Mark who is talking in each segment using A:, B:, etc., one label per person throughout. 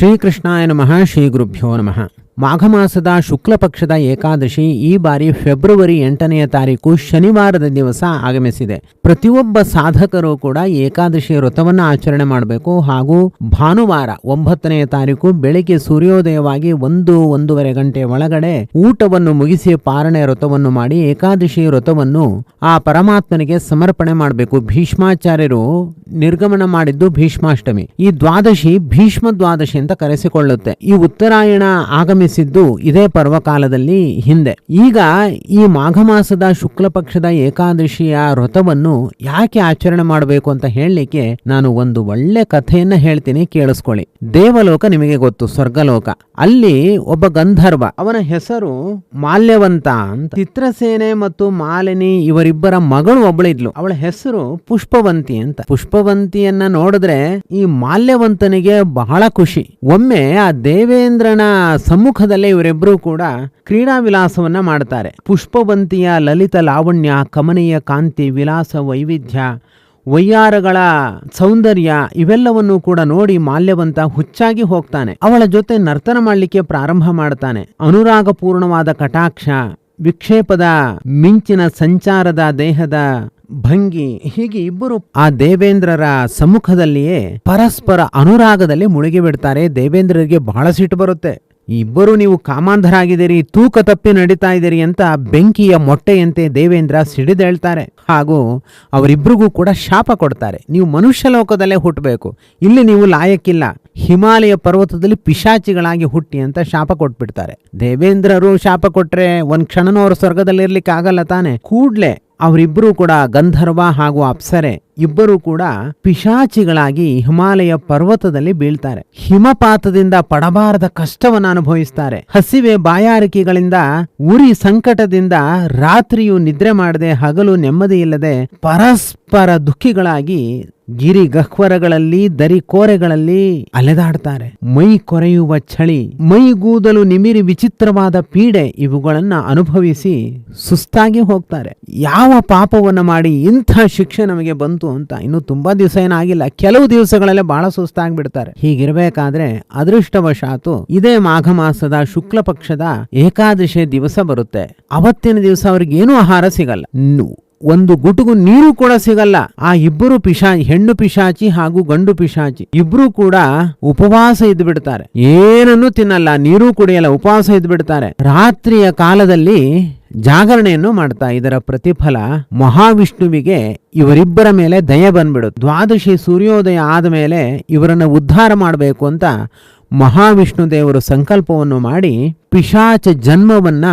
A: శ్రీకృష్ణాయ నమ శ్రీ గురుభ్యో నమ. ಮಾಘ ಮಾಸದ ಶುಕ್ಲ ಪಕ್ಷದ ಏಕಾದಶಿ ಈ ಬಾರಿ ಫೆಬ್ರವರಿ ಎಂಟನೆಯ ತಾರೀಕು ಶನಿವಾರದ ದಿವಸ ಆಗಮಿಸಿದೆ. ಪ್ರತಿಯೊಬ್ಬ ಸಾಧಕರು ಕೂಡ ಏಕಾದಶಿ ವ್ರತವನ್ನು ಆಚರಣೆ ಮಾಡಬೇಕು. ಹಾಗೂ ಭಾನುವಾರ ಒಂಬತ್ತನೆಯ ತಾರೀಕು ಬೆಳಿಗ್ಗೆ ಸೂರ್ಯೋದಯವಾಗಿ ಒಂದು, ಒಂದೂವರೆ ಗಂಟೆ ಒಳಗಡೆ ಊಟವನ್ನು ಮುಗಿಸಿ ಪಾರಣೆ ವ್ರತವನ್ನು ಮಾಡಿ ಏಕಾದಶಿ ವ್ರತವನ್ನು ಆ ಪರಮಾತ್ಮನಿಗೆ ಸಮರ್ಪಣೆ ಮಾಡಬೇಕು. ಭೀಷ್ಮಾಚಾರ್ಯರು ನಿರ್ಗಮನ ಮಾಡಿದ್ದು ಭೀಷ್ಮಾಷ್ಟಮಿ. ಈ ದ್ವಾದಶಿ ಭೀಷ್ಮ ದ್ವಾದಶಿ ಅಂತ ಕರೆಸಿಕೊಳ್ಳುತ್ತೆ. ಈ ಉತ್ತರಾಯಣ ಆಗಮಿಸಿದ್ದು ಇದೇ ಪರ್ವಕಾಲದಲ್ಲಿ ಹಿಂದೆ. ಈಗ ಈ ಮಾಘ ಮಾಸದ ಶುಕ್ಲ ಪಕ್ಷದ ಏಕಾದಶಿಯ ವ್ರತವನ್ನು ಯಾಕೆ ಆಚರಣೆ ಮಾಡಬೇಕು ಅಂತ ಹೇಳಲಿಕ್ಕೆ ನಾನು ಒಂದು ಒಳ್ಳೆ ಕಥೆಯನ್ನ ಹೇಳ್ತೀನಿ, ಕೇಳಿಸ್ಕೊಳ್ಳಿ. ದೇವಲೋಕ ನಿಮಗೆ ಗೊತ್ತು, ಸ್ವರ್ಗಲೋಕ. ಅಲ್ಲಿ ಒಬ್ಬ ಗಂಧರ್ವ, ಅವನ ಹೆಸರು ಮಾಲ್ಯವಂತ ಅಂತ. ಚಿತ್ರಸೇನೆ ಮತ್ತು ಮಾಲಿನಿ ಇವರಿಬ್ಬರ ಮಗಳು ಒಬ್ಬಳಿದ್ಲು ಅವಳ ಹೆಸರು ಪುಷ್ಪವಂತಿ ಅಂತ. ಪುಷ್ಪವಂತಿಯನ್ನ ನೋಡಿದ್ರೆ ಈ ಮಾಲ್ಯವಂತನಿಗೆ ಬಹಳ ಖುಷಿ. ಒಮ್ಮೆ ಆ ದೇವೇಂದ್ರನ ಸಮ್ಮುಖದಲ್ಲೇ ಇವರಿಬ್ಬರೂ ಕೂಡ ಕ್ರೀಡಾ ವಿಲಾಸವನ್ನ ಮಾಡ್ತಾರೆ. ಪುಷ್ಪವಂತಿಯ ಲಲಿತ ಲಾವಣ್ಯ, ಕಮನೀಯ ಕಾಂತಿ, ವಿಲಾಸ ವೈವಿಧ್ಯ, ವಯ್ಯಾರಗಳ ಸೌಂದರ್ಯ ಇವೆಲ್ಲವನ್ನು ಕೂಡ ನೋಡಿ ಮಾಲ್ಯವಂತ ಹುಚ್ಚಾಗಿ ಹೋಗ್ತಾನೆ. ಅವಳ ಜೊತೆ ನರ್ತನ ಮಾಡಲಿಕ್ಕೆ ಪ್ರಾರಂಭ ಮಾಡ್ತಾನೆ. ಅನುರಾಗಪೂರ್ಣವಾದ ಕಟಾಕ್ಷ, ವಿಕ್ಷೇಪದ ಮಿಂಚಿನ ಸಂಚಾರದ ದೇಹದ ಭಂಗಿ, ಹೀಗೆ ಇಬ್ಬರು ಆ ದೇವೇಂದ್ರರ ಸಮ್ಮುಖದಲ್ಲಿಯೇ ಪರಸ್ಪರ ಅನುರಾಗದಲ್ಲಿ ಮುಳುಗಿ ಬಿಡ್ತಾರೆ ದೇವೇಂದ್ರರಿಗೆ ಬಹಳ ಸಿಟ್ಟು ಬರುತ್ತೆ. ಇಬ್ಬರು ನೀವು ಕಾಮಾಂಧರಾಗಿದ್ದೀರಿ, ತೂಕ ತಪ್ಪಿ ನಡೀತಾ ಇದ್ದೀರಿ ಅಂತ ಬೆಂಕಿಯ ಮೊಟ್ಟೆಯಂತೆ ದೇವೇಂದ್ರ ಸಿಡಿದೇಳ್ತಾರೆ ಹಾಗೂ ಅವರಿಬ್ಬರಿಗೂ ಕೂಡ ಶಾಪ ಕೊಡ್ತಾರೆ. ನೀವು ಮನುಷ್ಯ ಲೋಕದಲ್ಲೇ ಹುಟ್ಟಬೇಕು ಇಲ್ಲಿ ನೀವು ಲಾಯಕ್ಕಿಲ್ಲ. ಹಿಮಾಲಯ ಪರ್ವತದಲ್ಲಿ ಪಿಶಾಚಿಗಳಾಗಿ ಹುಟ್ಟಿ ಅಂತ ಶಾಪ ಕೊಟ್ಬಿಡ್ತಾರೆ. ದೇವೇಂದ್ರರು ಶಾಪ ಕೊಟ್ರೆ ಒಂದ್ ಕ್ಷಣನೂ ಅವ್ರ ಸ್ವರ್ಗದಲ್ಲಿ ಇರ್ಲಿಕ್ಕೆ ಆಗಲ್ಲ ತಾನೆ. ಕೂಡ್ಲೆ ಅವರಿಬ್ಬರೂ ಕೂಡ ಗಂಧರ್ವ ಹಾಗೂ ಅಪ್ಸರೆ ಇಬ್ಬರು ಕೂಡ ಪಿಶಾಚಿಗಳಾಗಿ ಹಿಮಾಲಯ ಪರ್ವತದಲ್ಲಿ ಬೀಳ್ತಾರೆ. ಹಿಮಪಾತದಿಂದ ಪಡಬಾರದ ಕಷ್ಟವನ್ನು ಅನುಭವಿಸ್ತಾರೆ. ಹಸಿವೆ ಬಾಯಾರಿಕೆಗಳಿಂದ, ಉರಿ ಸಂಕಟದಿಂದ ರಾತ್ರಿಯು ನಿದ್ರೆ ಮಾಡದೆ ಹಗಲು ನೆಮ್ಮದಿ ಇಲ್ಲದೆ ಪರಸ್ಪರ ದುಃಖಿಗಳಾಗಿ ಗಿರಿ ಗಹ್ವರಗಳಲ್ಲಿ, ದರಿ ಕೋರೆಗಳಲ್ಲಿ ಅಲೆದಾಡ್ತಾರೆ. ಮೈ ಕೊರೆಯುವ ಚಳಿ ಮೈಗೂದಲು ನಿಮಿರಿ ವಿಚಿತ್ರವಾದ ಪೀಡೆ ಇವುಗಳನ್ನ ಅನುಭವಿಸಿ ಸುಸ್ತಾಗಿ ಹೋಗ್ತಾರೆ. ಯಾವ ಪಾಪವನ್ನು ಮಾಡಿ ಇಂಥ ಶಿಕ್ಷೆ ನಮಗೆ ಬಂತು ಅಂತ ಇನ್ನು ತುಂಬಾ ದಿವಸ ಏನಾಗಿಲ್ಲ. ಕೆಲವು ದಿವಸಗಳಲ್ಲೇ ಬಹಳ ಸುಸ್ತಾಗ್ಬಿಡ್ತಾರೆ. ಹೀಗಿರ್ಬೇಕಾದ್ರೆ ಅದೃಷ್ಟವಶಾತು ಇದೇ ಮಾಘ ಮಾಸದ ಶುಕ್ಲ ಪಕ್ಷದ ಏಕಾದಶಿ ದಿವಸ ಬರುತ್ತೆ. ಅವತ್ತಿನ ದಿವಸ ಅವ್ರಿಗೆ ಏನೂ ಆಹಾರ ಸಿಗಲ್ಲ. ಒಂದು ಗುಟುಗು ನೀರು ಕೂಡ ಸಿಗಲ್ಲ. ಆ ಇಬ್ಬರು ಪಿಶಾ ಹೆಣ್ಣು ಪಿಶಾಚಿ ಹಾಗೂ ಗಂಡು ಪಿಶಾಚಿ, ಇಬ್ರು ಕೂಡ ಉಪವಾಸ ಇದ್ದು ಬಿಡ್ತಾರೆ ಏನನ್ನು ತಿನ್ನಲ್ಲ, ನೀರು ಕುಡಿಯಲ್ಲ, ಉಪವಾಸ ಇದ್ದು ಬಿಡ್ತಾರೆ ರಾತ್ರಿಯ ಕಾಲದಲ್ಲಿ ಜಾಗರಣೆಯನ್ನು ಮಾಡ್ತಾ ಇದರ ಪ್ರತಿಫಲ ಮಹಾವಿಷ್ಣುವಿಗೆ, ಇವರಿಬ್ಬರ ಮೇಲೆ ದಯ ಬಂದ್ಬಿಡುತ್ತೆ. ದ್ವಾದಶಿ ಸೂರ್ಯೋದಯ ಆದ ಮೇಲೆ ಇವರನ್ನು ಉದ್ಧಾರ ಮಾಡಬೇಕು ಅಂತ ಮಹಾವಿಷ್ಣು ದೇವರು ಸಂಕಲ್ಪವನ್ನು ಮಾಡಿ ಪಿಶಾಚ ಜನ್ಮವನ್ನ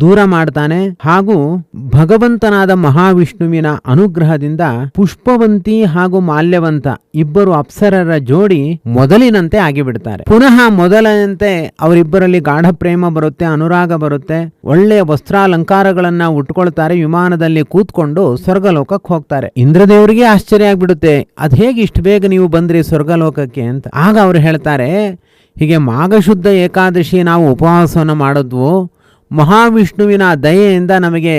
A: ದೂರ ಮಾಡ್ತಾನೆ ಹಾಗೂ ಭಗವಂತನಾದ ಮಹಾವಿಷ್ಣುವಿನ ಅನುಗ್ರಹದಿಂದ ಪುಷ್ಪವಂತಿ ಹಾಗೂ ಮಾಲ್ಯವಂತ ಇಬ್ಬರು ಅಪ್ಸರರ ಜೋಡಿ ಮೊದಲಿನಂತೆ ಆಗಿಬಿಡ್ತಾರೆ. ಪುನಃ ಮೊದಲಿನಂತೆ ಅವರಿಬ್ಬರಲ್ಲಿ ಗಾಢ ಪ್ರೇಮ ಬರುತ್ತೆ, ಅನುರಾಗ ಬರುತ್ತೆ. ಒಳ್ಳೆಯ ವಸ್ತ್ರಾಲಂಕಾರಗಳನ್ನ ಉಟ್ಕೊಳ್ತಾರೆ, ವಿಮಾನದಲ್ಲಿ ಕೂತ್ಕೊಂಡು ಸ್ವರ್ಗಲೋಕಕ್ಕೆ ಹೋಗ್ತಾರೆ. ಇಂದ್ರದೇವರಿಗೆ ಆಶ್ಚರ್ಯ ಆಗ್ಬಿಡುತ್ತೆ, ಅದ್ ಹೇಗೆ ಇಷ್ಟು ಬೇಗ ನೀವು ಬಂದ್ರಿ ಸ್ವರ್ಗಲೋಕಕ್ಕೆ? ಅಂತ. ಆಗ ಅವ್ರು ಹೇಳ್ತಾರೆ, ಹೀಗೆ ಮಾಘಶುದ್ಧ ಏಕಾದಶಿ ನಾವು ಉಪವಾಸವನ್ನು ಮಾಡಿದ್ವು. ಮಹಾವಿಷ್ಣುವಿನ ದಯೆಯಿಂದ ನಮಗೆ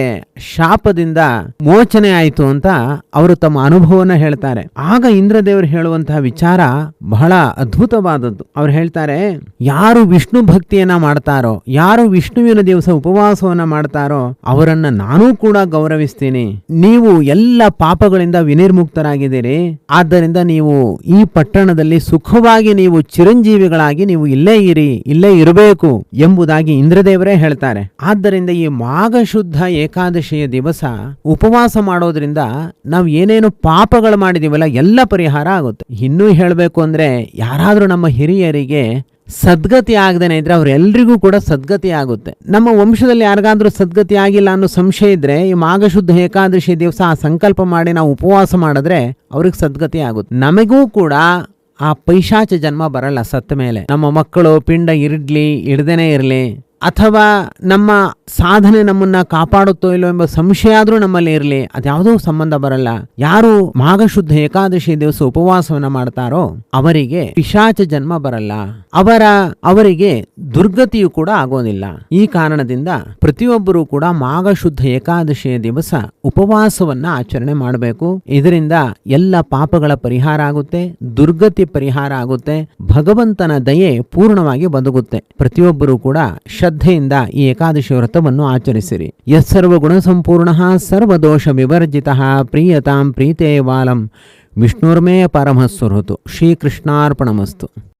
A: ಶಾಪದಿಂದ ಮೋಚನೆ ಆಯಿತು ಅಂತ ಅವರು ತಮ್ಮ ಅನುಭವನ ಹೇಳ್ತಾರೆ. ಆಗ ಇಂದ್ರದೇವರು ಹೇಳುವಂತಹ ವಿಚಾರ ಬಹಳ ಅದ್ಭುತವಾದದ್ದು. ಅವ್ರು ಹೇಳ್ತಾರೆ, ಯಾರು ವಿಷ್ಣು ಭಕ್ತಿಯನ್ನ ಮಾಡ್ತಾರೋ, ಯಾರು ವಿಷ್ಣುವಿನ ದಿವಸ ಉಪವಾಸವನ್ನ ಮಾಡ್ತಾರೋ, ಅವರನ್ನ ನಾನೂ ಕೂಡ ಗೌರವಿಸ್ತೀನಿ. ನೀವು ಎಲ್ಲ ಪಾಪಗಳಿಂದ ವಿನಿರ್ಮುಕ್ತರಾಗಿದ್ದೀರಿ. ಆದ್ದರಿಂದ ನೀವು ಈ ಪಟ್ಟಣದಲ್ಲಿ ಸುಖವಾಗಿ ನೀವು ಚಿರಂಜೀವಿಗಳಾಗಿ ನೀವು ಇಲ್ಲೇ ಇರಿ, ಇಲ್ಲೇ ಇರಬೇಕು ಎಂಬುದಾಗಿ ಇಂದ್ರದೇವರೇ ಹೇಳ್ತಾರೆ. ಆದ್ದರಿಂದ ಈ ಮಾಘ ಶುದ್ಧ ಏಕಾದಶಿಯ ದಿವಸ ಉಪವಾಸ ಮಾಡೋದ್ರಿಂದ ನಾವು ಏನೇನು ಪಾಪಗಳು ಮಾಡಿದೀವಲ್ಲ, ಎಲ್ಲ ಪರಿಹಾರ ಆಗುತ್ತೆ. ಇನ್ನೂ ಹೇಳಬೇಕು ಅಂದ್ರೆ, ಯಾರಾದರೂ ನಮ್ಮ ಹಿರಿಯರಿಗೆ ಸದ್ಗತಿ ಆಗದೇನೆ ಇದ್ರೆ ಅವರೆಲ್ಲರಿಗೂ ಕೂಡ ಸದ್ಗತಿ ಆಗುತ್ತೆ. ನಮ್ಮ ವಂಶದಲ್ಲಿ ಯಾರಿಗಾದ್ರೂ ಸದ್ಗತಿ ಆಗಿಲ್ಲ ಅನ್ನೋ ಸಂಶಯ ಇದ್ರೆ, ಈ ಮಾಘಶುದ್ಧ ಏಕಾದಶಿ ದಿವಸ ಆ ಸಂಕಲ್ಪ ಮಾಡಿ ನಾವು ಉಪವಾಸ ಮಾಡಿದ್ರೆ ಅವ್ರಿಗೆ ಸದ್ಗತಿ ಆಗುತ್ತೆ. ನಮಗೂ ಕೂಡ ಆ ಪೈಶಾಚ ಜನ್ಮ ಬರಲ್ಲ ಸತ್ತ ಮೇಲೆ. ನಮ್ಮ ಮಕ್ಕಳು ಪಿಂಡ ಇರಲಿ, ಇಡ್ದೇನೆ ಇರಲಿ ಅಥವಾ ನಮ್ಮ ಸಾಧನೆ ನಮ್ಮನ್ನ ಕಾಪಾಡುತ್ತೋ ಇಲ್ಲೋ ಎಂಬ ಸಂಶಯ ಆದ್ರೂ ನಮ್ಮಲ್ಲಿ ಇರಲಿ, ಅದ್ಯಾವುದೋ ಸಂಬಂಧ ಬರಲ್ಲ. ಯಾರು ಮಾಘಶುದ್ಧ ಏಕಾದಶಿ ದಿವಸ ಉಪವಾಸವನ್ನ ಮಾಡ್ತಾರೋ ಅವರಿಗೆ ಪಿಶಾಚ ಜನ್ಮ ಬರಲ್ಲ. ಅವರ, ಅವರಿಗೆ ದುರ್ಗತಿಯು ಕೂಡ ಆಗೋದಿಲ್ಲ. ಈ ಕಾರಣದಿಂದ ಪ್ರತಿಯೊಬ್ಬರೂ ಕೂಡ ಮಾಘಶುದ್ಧ ಏಕಾದಶಿಯ ದಿವಸ ಉಪವಾಸವನ್ನ ಆಚರಣೆ ಮಾಡಬೇಕು. ಇದರಿಂದ ಎಲ್ಲ ಪಾಪಗಳ ಪರಿಹಾರ ಆಗುತ್ತೆ, ದುರ್ಗತಿ ಪರಿಹಾರ ಆಗುತ್ತೆ, ಭಗವಂತನ ದಯೆ ಪೂರ್ಣವಾಗಿ ಬದುಕುತ್ತೆ. ಪ್ರತಿಯೊಬ್ಬರೂ ಕೂಡ ಶ್ರದ್ಧೆಯಿಂದ ಈ ಏಕಾದಶಿ ವ್ರತವನ್ನು ಆಚರಿಸಿರಿ. ಯಸ್ಸರ್ವ ಗುಣ ಸಂಪೂರ್ಣ ಸರ್ವದೋಷ ವಿವರ್ಜಿತ ಪ್ರೀಯತಾಂ ಪ್ರೀತೇ ವಾಲಂ. ವಿಷ್ಣುರ್ಮೇ ಪರಮಸ್ವರುತು ಶ್ರೀಕೃಷ್ಣಾರ್ಪಣಮಸ್ತು.